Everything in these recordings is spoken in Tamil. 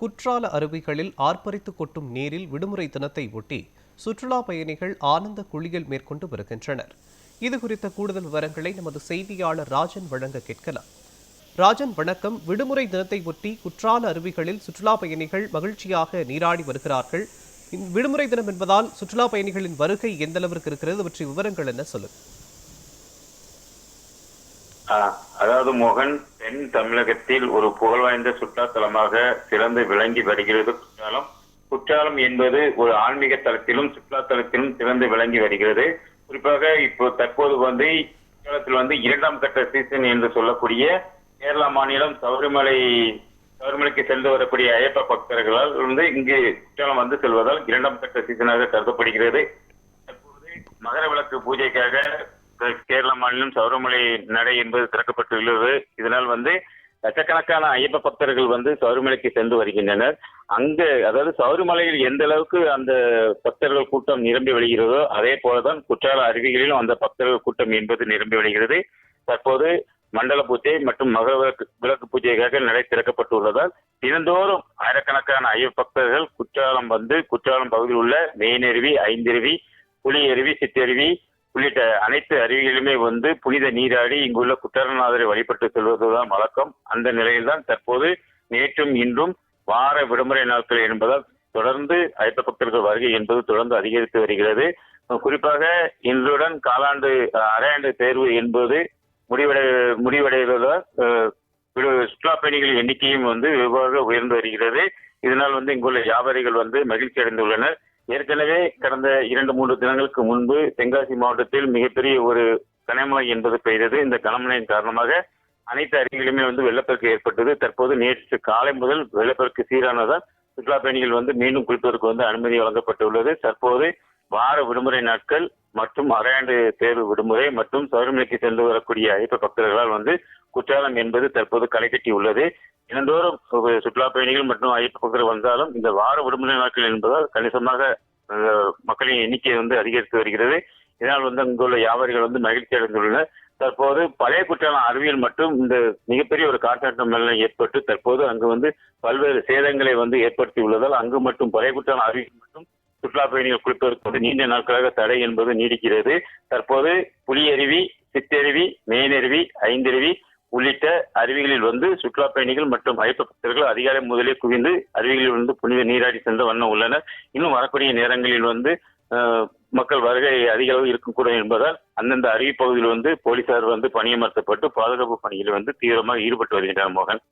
குற்றால அருவிகளில் ஆர்ப்பரித்து கொட்டும் நீரில் விடுமுறை தினத்தை ஒட்டி சுற்றுலா பயணிகள் ஆனந்த குளியல் மேற்கொண்டு வருகின்றனர். இது குறித்த கூடுதல் விவரங்களை நமது செய்தியாளர் ராஜன் வழங்க கேட்கலாம். ராஜன் வணக்கம். விடுமுறை தினத்தை ஒட்டி குற்றால அருவிகளில் சுற்றுலா பயணிகள் மகிழ்ச்சியாக நீராடி வருகிறார்கள். விடுமுறை தினம் என்பதால் சுற்றுலா பயணிகளின் வருகை எந்த அளவிற்கு இருக்கிறது பற்றி விவரங்கள் என்ன சொல்லுங்க. அதாவது மோகன் தென் தமிழகத்தில் ஒரு புகழ்வாய்ந்த சுற்றுலாத்தலமாக சிறந்து விளங்கி வருகிறது. குற்றாலம். குற்றாலம் என்பது ஒரு ஆன்மீக தளத்திலும் சுற்றுலாத்தலத்திலும் சிறந்து விளங்கி வருகிறது. குறிப்பாக இப்போ தற்போது வந்து குற்றாலத்தில் வந்து இரண்டாம் கட்ட சீசன் என்று சொல்லக்கூடிய கேரளா மாநிலம் சபரிமலை சபரிமலைக்கு சென்று வரக்கூடிய ஐயப்ப பக்தர்களால் வந்து இங்கு குற்றாலம் வந்து செல்வதால் இரண்டாம் கட்ட சீசனாக கருதப்படுகிறது. தற்போது மகர விளக்கு பூஜைக்காக கேரள மாநிலம் சபரிமலை நடை என்பது திறக்கப்பட்டுள்ளது. இதனால் வந்து லட்சக்கணக்கான ஐயப்ப பக்தர்கள் வந்து சபரிமலைக்கு சென்று வருகின்றனர். அங்கு அதாவது சபரிமலையில் எந்த அளவுக்கு அந்த பக்தர்கள் கூட்டம் நிரம்பி வருகிறதோ அதே போலதான் குற்றால அருவிகளிலும் அந்த பக்தர்கள் கூட்டம் என்பது நிரம்பி வருகிறது தற்போது மண்டல பூஜை மற்றும் மகர விளக்கு விளக்கு பூஜைக்காக நடை திறக்கப்பட்டுள்ளதால் தினந்தோறும் ஆயிரக்கணக்கான ஐயப்ப பக்தர்கள் குற்றாலம் வந்து குற்றாலம் பகுதியில் உள்ள மெயினருவி ஐந்தருவி புலியருவி சித்தருவி உள்ளிட்ட அனைத்து அருவிகளுமே வந்து புனித நீராடி இங்குள்ள குட்டரநாதரை வழிபட்டு செல்வதுதான் வழக்கம். அந்த நிலையில்தான் தற்போது நேற்றும் இன்றும் வார விடுமுறை நாட்கள் என்பதால் தொடர்ந்து ஐயப்ப பக்தர்கள் வருகை என்பது தொடர்ந்து அதிகரித்து வருகிறது. குறிப்பாக இன்றுடன் காலாண்டு அரையாண்டு தேர்வு என்பது முடிவடை முடிவடைவதால் சுற்றுலா பயணிகள் எண்ணிக்கையும் வந்து வெவ்வாறு உயர்ந்து வருகிறது. இதனால் வந்து இங்குள்ள வியாபாரிகள் வந்து மகிழ்ச்சி அடைந்துள்ளனர் ஏற்கனவே கடந்த இரண்டு மூன்று தினங்களுக்கு முன்பு தென்காசி மாவட்டத்தில் மிகப்பெரிய ஒரு கனமழை என்பது பெய்தது. இந்த கனமழையின் காரணமாக அனைத்து அருவிகளுமே வந்து வெள்ளப்பெருக்கு ஏற்பட்டது. தற்போது நேற்று காலை முதல் வெள்ளப்பெருக்கு சீரானதால் சுற்றுலா பயணிகள் வந்து மீண்டும் குளிப்பதற்கு வந்து அனுமதி வழங்கப்பட்டுள்ளது. தற்போது வார விடுமுறை நாட்கள் மற்றும் அரையாண்டு தேர்வு விடுமுறை மற்றும் சபரிமலைக்கு சென்று வரக்கூடிய ஐயப்ப பக்தர்களால் வந்து குற்றாலம் என்பது தற்போது களைகட்டி உள்ளது. தினந்தோறும் சுற்றுலா பயணிகள் மற்றும் ஐயப்ப பக்தர்கள் வந்தாலும் இந்த வார விடுமுறை நாட்கள் என்பதால் கணிசமாக மக்களின் எண்ணிக்கை வந்து அதிகரித்து வருகிறது. இதனால் வந்து அங்குள்ள வியாபாரிகள் வந்து மகிழ்ச்சி அடைந்துள்ளனர். தற்போது பழைய குற்றாலம் அறிவியல் மற்றும் இந்த மிகப்பெரிய ஒரு காற்றாட்டம் வெள்ளம் ஏற்பட்டு தற்போது அங்கு வந்து பல்வேறு சேதங்களை வந்து ஏற்படுத்தி உள்ளதால் அங்கு மட்டும் பழைய குற்றாலம் அறிவியல் மட்டும் சுற்றுலா பயணிகள் குளிப்பதற்கு வந்து நீண்ட நாட்களாக தடை என்பது நீடிக்கிறது. தற்போது புலியருவி சித்தருவி மேனருவி ஐந்தருவி உள்ளிட்ட அருவிகளில் வந்து சுற்றுலா பயணிகள் மற்றும் ஐப்ப பக்தர்கள் அதிகாலை முதலே குவிந்து அருவிகளில் வந்து புனித நீராடி சென்ற வண்ணம் உள்ளனர். இன்னும் வரக்கூடிய நேரங்களில் வந்து மக்கள் வருகை அதிக அளவு இருக்கக்கூடும் என்பதால் அந்தந்த அருவி பகுதியில் வந்து போலீசார் வந்து பணியமர்த்தப்பட்டு பாதுகாப்பு பணியில் வந்து தீவிரமாக ஈடுபட்டு வருகின்றனர் மோகன்.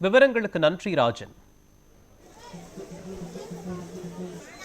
விவரங்களுக்கு நன்றி ராஜன். Thank you.